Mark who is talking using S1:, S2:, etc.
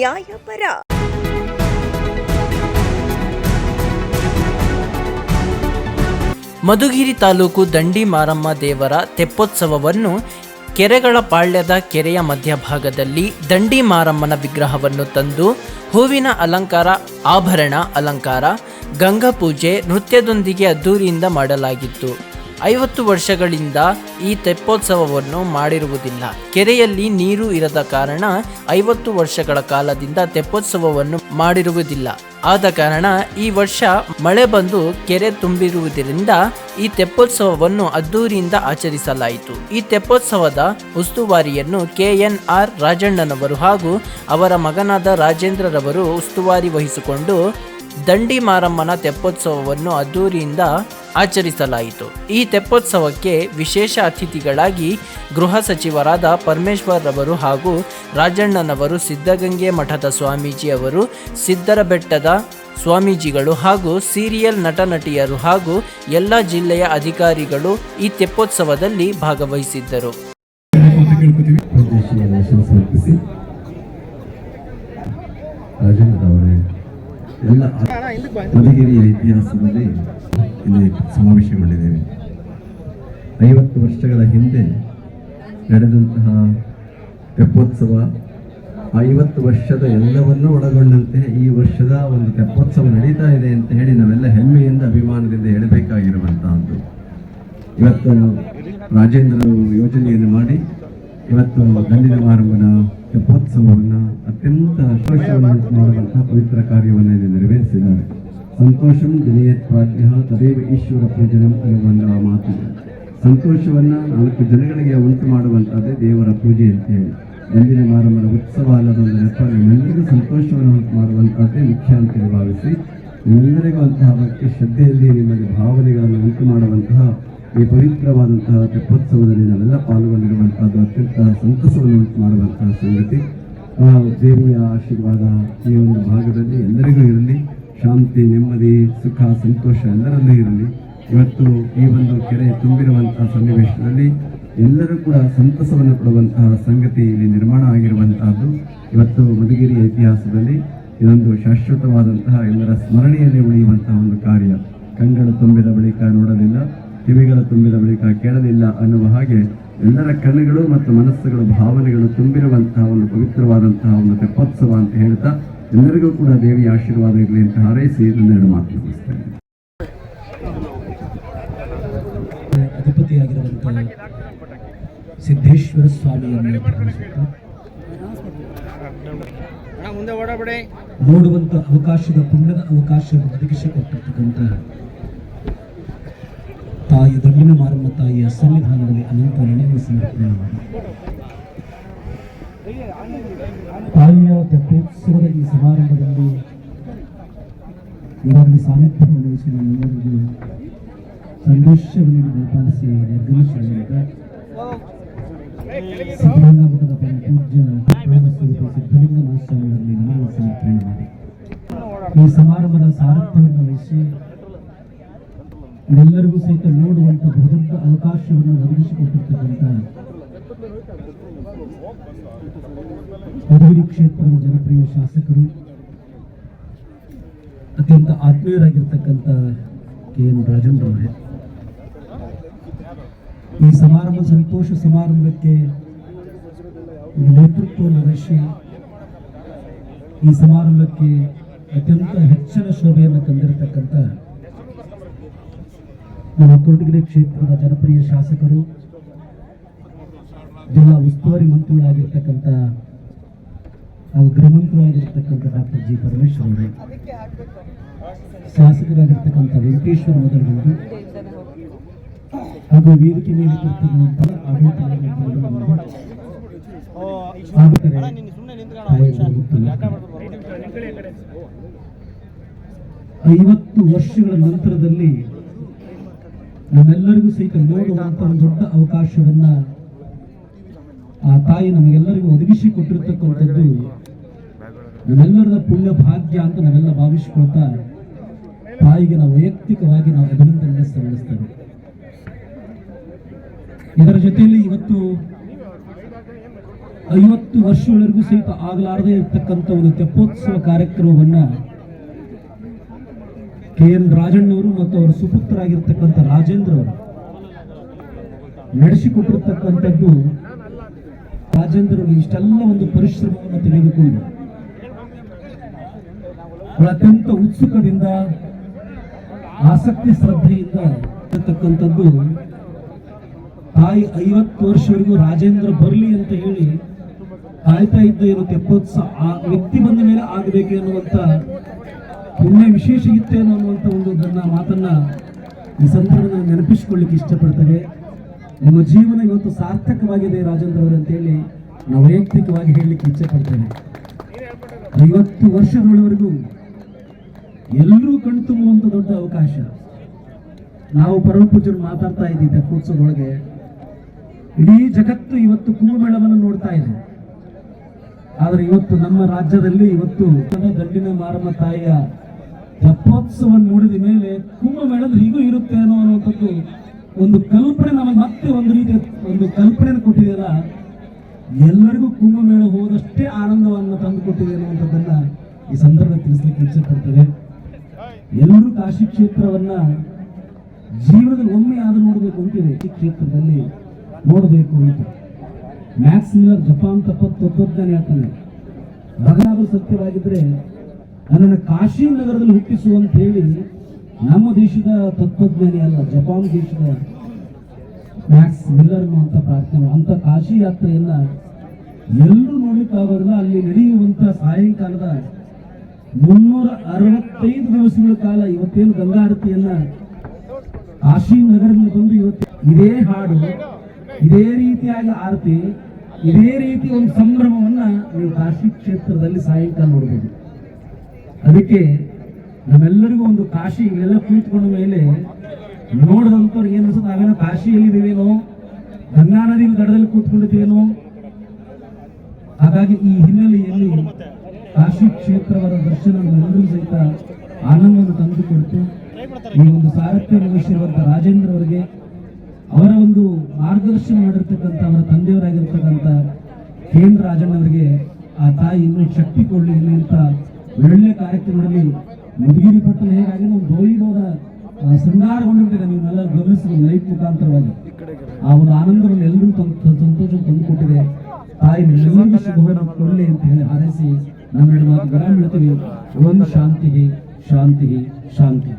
S1: ನ್ಯಾಯಪರ.
S2: ಮಧುಗಿರಿ ತಾಲೂಕು ದಂಡಿ ಮಾರಮ್ಮ ದೇವರ ತೆಪ್ಪೋತ್ಸವವನ್ನು ಕೆರೆಗಳ ಪಾಳ್ಯದ ಕೆರೆಯ ಮಧ್ಯಭಾಗದಲ್ಲಿ ದಂಡಿ ಮಾರಮ್ಮನ ವಿಗ್ರಹವನ್ನು ತಂದು ಹೂವಿನ ಅಲಂಕಾರ, ಆಭರಣ, ಅಲಂಕಾರ, ಗಂಗಾ ಪೂಜೆ ನೃತ್ಯದೊಂದಿಗೆ ಅದ್ದೂರಿಯಿಂದ ಮಾಡಲಾಗಿತ್ತು. ಐವತ್ತು ವರ್ಷಗಳಿಂದ ಈ ತೆಪ್ಪೋತ್ಸವವನ್ನು ಮಾಡಿರುವುದಿಲ್ಲ. ಕೆರೆಯಲ್ಲಿ ನೀರು ಇರದ ಕಾರಣ ಐವತ್ತು ವರ್ಷಗಳ ಕಾಲದಿಂದ ತೆಪ್ಪೋತ್ಸವವನ್ನು ಮಾಡಿರುವುದಿಲ್ಲ. ಆದ ಕಾರಣ ಈ ವರ್ಷ ಮಳೆ ಬಂದು ಕೆರೆ ತುಂಬಿರುವುದರಿಂದ ಈ ತೆಪ್ಪೋತ್ಸವವನ್ನು ಅದ್ದೂರಿಯಿಂದ ಆಚರಿಸಲಾಯಿತು. ಈ ತೆಪ್ಪೋತ್ಸವದ ಉಸ್ತುವಾರಿಯನ್ನು ಕೆಎನ್ಆರ್ ರಾಜಣ್ಣನವರು ಹಾಗೂ ಅವರ ಮಗನಾದ ರಾಜೇಂದ್ರರವರು ಉಸ್ತುವಾರಿ ವಹಿಸಿಕೊಂಡು ದಂಡಿ ಮಾರಮ್ಮನ ತೆಪ್ಪೋತ್ಸವವನ್ನು ಅದ್ದೂರಿಯಿಂದ ಆಚರಿಸಲಾಯಿತು. ಈ ತೆಪ್ಪೋತ್ಸವಕ್ಕೆ ವಿಶೇಷ ಅತಿಥಿಗಳಾಗಿ ಗೃಹ ಸಚಿವರಾದ ಪರಮೇಶ್ವರ್ ರವರು ಹಾಗೂ ರಾಜಣ್ಣನವರು ಸಿದ್ಧಗಂಗೆ ಮಠದ ಸ್ವಾಮೀಜಿ ಅವರು ಸಿದ್ದರ ಬೆಟ್ಟದ ಸ್ವಾಮೀಜಿಗಳು ಹಾಗೂ ಸೀರಿಯಲ್ ನಟ ನಟಿಯರು ಹಾಗೂ ಎಲ್ಲ ಜಿಲ್ಲೆಯ ಅಧಿಕಾರಿಗಳು ಈ ತೆಪ್ಪೋತ್ಸವದಲ್ಲಿ ಭಾಗವಹಿಸಿದ್ದರು.
S3: ಎಲ್ಲ ಮಧುಗಿರಿಯ ಇತಿಹಾಸದಲ್ಲಿ ಇಲ್ಲಿ ಸಮಾವೇಶಗೊಂಡಿದ್ದೇವೆ. ಐವತ್ತು ವರ್ಷಗಳ ಹಿಂದೆ ನಡೆದಂತಹ ತೆಪ್ಪೋತ್ಸವ, ಐವತ್ತು ವರ್ಷದ ಎಲ್ಲವನ್ನೂ ಒಳಗೊಂಡಂತೆ ಈ ವರ್ಷದ ಒಂದು ತೆಪ್ಪೋತ್ಸವ ನಡೀತಾ ಇದೆ ಅಂತ ಹೇಳಿ ನಾವೆಲ್ಲ ಹೆಮ್ಮೆಯಿಂದ ಅಭಿಮಾನದಿಂದ ಹೇಳಬೇಕಾಗಿರುವಂತಹದ್ದು. ಇವತ್ತು ರಾಜೇಂದ್ರ ಯೋಜನೆಯನ್ನು ಮಾಡಿ, ಇವತ್ತು ಗಂಡಿನ ಮಾರಮ್ಮನ ತೆಪ್ಪೋತ್ಸವವನ್ನು ಅತ್ಯಂತ ಸಂತೋಷವನ್ನು ಮಾಡುವಂತಹ ಪವಿತ್ರ ಕಾರ್ಯವನ್ನು ಇಲ್ಲಿ ನೆರವೇರಿಸಿದ್ದಾರೆ. ಸಂತೋಷಂ ಜನಯತ್ ಪ್ರಾಜ್ಞ ತದೇವ ಈಶ್ವರ ಪೂಜನಂ ಅನ್ನುವಂತಹ ಮಾತು. ಸಂತೋಷವನ್ನು ನಾಲ್ಕು ಜನಗಳಿಗೆ ಉಂಟು ಮಾಡುವಂತಹದ್ದೇ ದೇವರ ಪೂಜೆ ಅಂತ ಹೇಳಿ ದಂಡಿನ ಮಾರಮ್ಮನ ಉತ್ಸವ ಅನ್ನೋದೊಂದು ನೆಪ ನಿಮ್ಮೆಲ್ಲರಿಗೂ ಸಂತೋಷವನ್ನು ಉಂಟು ಮಾಡುವಂತಹದ್ದೇ ಮುಖ್ಯ ಅಂತೇಳಿ ಭಾವಿಸಿ ಎಲ್ಲರಿಗೂ ಅಂತಹ ಬಗ್ಗೆ ಶ್ರದ್ಧೆಯಲ್ಲಿ ನಿಮ್ಮಲ್ಲಿ ಭಾವನೆಗಳನ್ನು ಉಂಟು ಮಾಡುವಂತಹ ಈ ಪವಿತ್ರವಾದಂತಹ ತೆಪ್ಪೋತ್ಸವದಲ್ಲಿ ನಾವೆಲ್ಲ ಪಾಲ್ಗೊಂಡಿರುವಂತಹದ್ದು ಅತ್ಯಂತ ಸಂತಸವನ್ನು ಉಂಟು ಮಾಡುವಂತಹ ಸಂಗತಿ ದೇವಿಯ ಆಶೀರ್ವಾದ ಈ ಒಂದು ಭಾಗದಲ್ಲಿ ಎಲ್ಲರಿಗೂ ಇರಲಿ. ಶಾಂತಿ, ನೆಮ್ಮದಿ, ಸುಖ, ಸಂತೋಷ ಎಲ್ಲರಲ್ಲೂ ಇರಲಿ. ಇವತ್ತು ಈ ಒಂದು ಕೆರೆ ತುಂಬಿರುವಂತಹ ಸನ್ನಿವೇಶದಲ್ಲಿ ಎಲ್ಲರೂ ಕೂಡ ಸಂತಸವನ್ನು ಪಡುವಂತಹ ಸಂಗತಿ ಇಲ್ಲಿ ನಿರ್ಮಾಣ ಆಗಿರುವಂತಹದ್ದು. ಇವತ್ತು ಮಧುಗಿರಿ ಇತಿಹಾಸದಲ್ಲಿ ಇದೊಂದು ಶಾಶ್ವತವಾದಂತಹ ಎಲ್ಲರ ಸ್ಮರಣೆಯಲ್ಲಿ ಉಳಿಯುವಂತಹ ಒಂದು ಕಾರ್ಯ. ಕಂಗಳು ತುಂಬಿದ ಬಳಿಕ ನೋಡಲಿಲ್ಲ. ಕಿವಿಗಳು ತುಂಬಿದ ಬಳಿಕ ಕೇಳಲಿಲ್ಲ ಅನ್ನುವ ಹಾಗೆ ಎಲ್ಲರ ಕಣ್ಣುಗಳು ಮತ್ತು ಮನಸ್ಸುಗಳು ಭಾವನೆಗಳು ತುಂಬಿರುವಂತಹ ಒಂದು ಪವಿತ್ರವಾದಂತಹ ಒಂದು ತೆಪ್ಪೋತ್ಸವ ಅಂತ ಹೇಳ್ತಾ ಎಲ್ಲರಿಗೂ ಕೂಡ ದೇವಿಯ ಆಶೀರ್ವಾದ ಇರಲಿ ಅಂತ ಹಾರೈಸಿ ನನ್ನೆರಡು ಮಾತು ಮುಗಿಸ್ತೇನೆ.
S4: ಅಧಿಪತಿಯಾಗಿರುವಂತಹ ಸಿದ್ದೇಶ್ವರ ಸ್ವಾಮಿಯನ್ನು ಪ್ರಾರ್ಥಿಸುತ್ತಾ ನೋಡುವಂತ ಅವಕಾಶದ ಪುಣ್ಯದ ಅವಕಾಶವನ್ನು ಒದಗಿಸಿಕೊಟ್ಟಿರ್ತಕ್ಕಂಥ ತಾಯಿ ದಂಡಿನ ಮಾರಮ್ಮ ತಾಯಿಯ ಸನ್ನಿಧಾನದಲ್ಲಿ ಅನಂತ ನೆನೆಯನ್ನು ಸಮರ್ಪಣೆ ಮಾಡಿ. ತಾಯಿಯ ತೆಪ್ಪೋತ್ಸವದ ಈ ಸಮಾರಂಭದಲ್ಲಿ ಈಗಾಗಲೇ ಸಾನ್ನಿಧ್ಯವನ್ನು ವಹಿಸಿ ನಮ್ಮೆಲ್ಲರಿಗೂ ಸಂದೇಶವನ್ನು ದಯಪಾಲಿಸಿ ನಿರ್ಗಮಿಸಿರುವಂತ ಸಿದ್ಧಗಂಗಾ ಮಠದ ಪೂಜ್ಯ ಸ್ವರೂಪ ಸಿದ್ಧಲಿಂಗ ಮಹಾಸ್ವಾಮಿಗಳಲ್ಲಿ ಸಮರ್ಪಣೆ ಮಾಡಿ. ಈ ಸಮಾರಂಭದ ಸಾರಥ್ಯವನ್ನು ವಹಿಸಿ ಎಲ್ಲರಿಗೂ ಸಹಿತ ನೋಡುವಂತ ಬಹುದೊಡ್ಡ ಅವಕಾಶವನ್ನು ಒದಗಿಸಿಕೊಟ್ಟಿರ್ತಕ್ಕಂಥ ಮಧುಗಿರಿ ಕ್ಷೇತ್ರದ ಜನಪ್ರಿಯ ಶಾಸಕರು, ಅತ್ಯಂತ ಆತ್ಮೀಯರಾಗಿರ್ತಕ್ಕಂಥ ಕೆ ಎನ್ ರಾಜೇಂದ್ರವರೇ ಈ ಸಮಾರಂಭ, ಸಂತೋಷ ಸಮಾರಂಭಕ್ಕೆ ನೇತೃತ್ವವನ್ನು ವಹಿಸಿ ಈ ಸಮಾರಂಭಕ್ಕೆ ಅತ್ಯಂತ ಹೆಚ್ಚಿನ ಶೋಭೆಯನ್ನು ತಂದಿರತಕ್ಕಂಥ ನಮ್ಮ ಕೊರಟಗೆರೆ ಕ್ಷೇತ್ರದ ಜನಪ್ರಿಯ ಶಾಸಕರು, ಜಿಲ್ಲಾ ಉಸ್ತುವಾರಿ ಮಂತ್ರಿಗಳಾಗಿರ್ತಕ್ಕಂಥ ಹಾಗೂ ಗೃಹ ಮಂತ್ರಿಗಳಾಗಿರ್ತಕ್ಕಂಥ ಡಾಕ್ಟರ್ ಜಿ ಪರಮೇಶ್ವರ್ ಅವರು, ಶಾಸಕರಾಗಿರ್ತಕ್ಕಂಥ ವೆಂಕಟೇಶ್ವರ ಮೊದಲುಗೊಂಡು, ಹಾಗೂ ವೇದಿಕೆ ಮೇಲೆ. ಐವತ್ತು ವರ್ಷಗಳ ನಂತರದಲ್ಲಿ ನಮ್ಮೆಲ್ಲರಿಗೂ ಸಹಿತ ನೋಡುವಂತ ಒಂದು ದೊಡ್ಡ ಅವಕಾಶವನ್ನ ಆ ತಾಯಿ ನಮಗೆಲ್ಲರಿಗೂ ಒದಗಿಸಿ ಕೊಟ್ಟಿರ್ತಕ್ಕಂಥದ್ದು ನಮ್ಮೆಲ್ಲರದ ಪುಣ್ಯ ಭಾಗ್ಯ ಅಂತ ನಾವೆಲ್ಲ ಭಾವಿಸಿಕೊಳ್ತಾ ತಾಯಿಗೆ ನಾವು ವೈಯಕ್ತಿಕವಾಗಿ ನಾವು ಅಭಿನಂದನೆ ಸಲ್ಲಿಸ್ತೇವೆ. ಇದರ ಜೊತೆಯಲ್ಲಿ ಇವತ್ತು ಐವತ್ತು ವರ್ಷಗಳವರೆಗೂ ಸಹಿತ ಆಗಲಾರದೇ ಇರತಕ್ಕಂಥ ಒಂದು ತೆಪ್ಪೋತ್ಸವ ಕಾರ್ಯಕ್ರಮವನ್ನ ಕೆ ಎನ್ ರಾಜಣ್ಣವರು ಮತ್ತು ಅವರ ಸುಪುತ್ರರಾಗಿರ್ತಕ್ಕಂಥ ರಾಜೇಂದ್ರ ಅವರು ನಡೆಸಿಕೊಟ್ಟಿರ್ತಕ್ಕಂಥದ್ದು ರಾಜೇಂದ್ರರು ಇಷ್ಟೆಲ್ಲ ಒಂದು ಪರಿಶ್ರಮವನ್ನು ತೆಗೆದುಕೊಂಡು ಅತ್ಯಂತ ಉತ್ಸುಕದಿಂದ, ಆಸಕ್ತಿ ಶ್ರದ್ಧೆಯಿಂದ ಇರತಕ್ಕಂಥದ್ದು ತಾಯಿ ಐವತ್ತು ವರ್ಷವರೆಗೂ ರಾಜೇಂದ್ರ ಬರಲಿ ಅಂತ ಹೇಳಿ ಕಾಯ್ತಾ ಇದ್ದ ಏನು ತೆಪ್ಪೋತ್ಸವ ಆ ವ್ಯಕ್ತಿ ಬಂದ ಮೇಲೆ ಆಗಬೇಕು ಎನ್ನುವಂತ ಪುಣ್ಯ ವಿಶೇಷ ಇತ್ತೇನೋ ಅನ್ನುವಂಥ ಒಂದು ನನ್ನ ಮಾತನ್ನ ಈ ಸಂದರ್ಭದಲ್ಲಿ ನೆನಪಿಸಿಕೊಳ್ಳಿಕ್ಕೆ ಇಷ್ಟಪಡ್ತೇವೆ. ನಮ್ಮ ಜೀವನ ಇವತ್ತು ಸಾರ್ಥಕವಾಗಿದೆ ರಾಜೇಂದ್ರ ಅವರು ಅಂತೇಳಿ ನಾವು ವೈಯಕ್ತಿಕವಾಗಿ ಹೇಳಲಿಕ್ಕೆ ಇಚ್ಛೆ ಪಡ್ತೇನೆ ಐವತ್ತು ವರ್ಷಗಳವರೆಗೂ ಎಲ್ಲರೂ ಕಣ್ತುಂಬುವಂಥ ದೊಡ್ಡ ಅವಕಾಶ. ನಾವು ಪರಮ ಪೂಜ್ಯರು ಮಾತಾಡ್ತಾ ಇದ್ದೀವಿ ದಕ್ಕೋತ್ಸವದೊಳಗೆ ಇಡೀ ಜಗತ್ತು ಇವತ್ತು ಕುಂಭಮೇಳವನ್ನು ನೋಡ್ತಾ ಇದೆ. ಆದರೆ ಇವತ್ತು ನಮ್ಮ ರಾಜ್ಯದಲ್ಲಿ ಇವತ್ತು ದಂಡಿನ ಮಾರಮ್ಮ ತಾಯಿಯ ತೆಪ್ಪೋತ್ಸವ ನೋಡಿದ ಮೇಲೆ ಕುಂಭಮೇಳದ ಹೀಗೂ ಇರುತ್ತೆ ಅನ್ನೋ ಅನ್ನುವಂಥದ್ದು ಒಂದು ಕಲ್ಪನೆ ನಮಗೆ ಮತ್ತೆ ಒಂದು ರೀತಿಯ ಒಂದು ಕಲ್ಪನೆಯನ್ನು ಕೊಟ್ಟಿದೆಯಲ್ಲ, ಎಲ್ಲರಿಗೂ ಕುಂಭಮೇಳ ಹೋದಷ್ಟೇ ಆನಂದವನ್ನು ತಂದು ಕೊಟ್ಟಿದೆ ಅನ್ನುವಂಥದ್ದನ್ನ ಈ ಸಂದರ್ಭ ತಿಳಿಸ್ಲಿಕ್ಕೆ ಇಚ್ಛೆ ಎಲ್ಲರೂ ಕಾಶಿ ಕ್ಷೇತ್ರವನ್ನ ಜೀವನದಲ್ಲಿ ಒಮ್ಮೆ ಆದರೂ ನೋಡಬೇಕು ಅಂತಿದೆ ಈ ಕ್ಷೇತ್ರದಲ್ಲಿ ನೋಡಬೇಕು ಅಂತ. ಮ್ಯಾಕ್ಸ್ ಜಪಾನ್ ತಪ್ಪ ತತ್ವಜ್ಞಾನ ಹೇಳ್ತಾನೆ ಮಗನಾದ್ರೂ ಸತ್ಯವಾಗಿದ್ರೆ ನನ್ನನ್ನು ಕಾಶಿ ನಗರದಲ್ಲಿ ಹುಟ್ಟಿಸು ಅಂತ ಹೇಳಿ ನಮ್ಮ ದೇಶದ ತತ್ವಜ್ಞಾನಿ ಅಲ್ಲ, ಜಪಾನ್ ದೇಶದ ಮ್ಯಾಕ್ಸ್ ಮಿಲ್ಲರ್ ಅಂತ ಪ್ರಾರ್ಥನೆ ಅಂತ ಕಾಶಿ ಯಾತ್ರೆಯನ್ನ ಎಲ್ಲರೂ ನೋಡ್ಲಿಕ್ಕಾಗೋದಿಲ್ಲ ಅಲ್ಲಿ ನಡೆಯುವಂತ ಸಾಯಂಕಾಲದ ಮುನ್ನೂರ ಅರವತ್ತೈದು ದಿವಸಗಳ ಕಾಲ ಇವತ್ತೇನು ಗಂಗಾ ಆರತಿಯನ್ನ ಕಾಶಿ ನಗರದಲ್ಲಿ ಬಂದು ಇವತ್ತು ಇದೇ ಹಾಡು, ಇದೇ ರೀತಿಯಾಗಿ ಆರತಿ, ಇದೇ ರೀತಿ ಒಂದು ಸಂಭ್ರಮವನ್ನ ನೀವು ಕಾಶಿ ಕ್ಷೇತ್ರದಲ್ಲಿ ಸಾಯಂಕಾಲ ನೋಡಬಹುದು ಅದಕ್ಕೆ ನಮ್ಮೆಲ್ಲರಿಗೂ ಒಂದು ಕಾಶಿ, ಇಲ್ಲೆಲ್ಲ ಕುಳಿತುಕೊಂಡ ಮೇಲೆ ನೋಡಿದಂಥವ್ರು ಏನು ಅನ್ಸುತ್ತೆ? ನಾವೇನೋ ಕಾಶಿಯಲ್ಲಿದ್ದೀವೇನೋ ಗಂಗಾ ನದಿ ದಡದಲ್ಲಿ ಕೂತ್ಕೊಂಡಿದ್ದೇನೋ ಹಾಗಾಗಿ ಈ ಹಿನ್ನೆಲೆಯಲ್ಲಿ ಕಾಶಿ ಕ್ಷೇತ್ರವಾದ ದರ್ಶನ ನಮ್ಮೆಲ್ಲರೂ ಸಹಿತ ಆನಂದವನ್ನು ತಂದುಕೊಡ್ತು ಈ ಒಂದು ಸಾರಥ್ಯ ವಹಿಸಿರುವಂಥ ರಾಜೇಂದ್ರ ಅವರಿಗೆ ಅವರ ಒಂದು ಮಾರ್ಗದರ್ಶನ ಮಾಡಿರ್ತಕ್ಕಂಥ, ಅವರ ತಂದೆಯವರಾಗಿರ್ತಕ್ಕಂಥ ಕೇಂದ್ರ ರಾಜಣ್ಣವರಿಗೆ ಆ ತಾಯಿ ಇನ್ನೂ ಶಕ್ತಿ ಕೊಡಲಿ ಅಂತ ಒಳ್ಳೆ ಕಾರ್ಯಕ್ರಮದಲ್ಲಿ ಮಧುಗಿರಿ ಪಟ್ಟಣ ಹೇಗಾಗಿ ನಾವು ಗೌರಿಬೋದ ಶೃಂಗಾರಗೊಂಡಿದ್ದೇವೆ ನೀವೆಲ್ಲ ಗಮನಿಸಿದ್ರು ಲೈಟ್ ಮುಖಾಂತರವಾಗಿ. ಆ ಒಂದು ಆನಂದವನ್ನು ಎಲ್ಲರೂ ಸಂತೋಷ ತಂದುಕೊಟ್ಟಿದೆ. ತಾಯಿ ಕೊಡಲಿ ಅಂತ ಹೇಳಿ ಹಾರೈಸಿ ನಮ್ಮ ಮಾತು ವಿರಾಮ ಹೇಳ್ತೀವಿ ಒಂದು ಶಾಂತಿ ಶಾಂತಿ ಶಾಂತಿ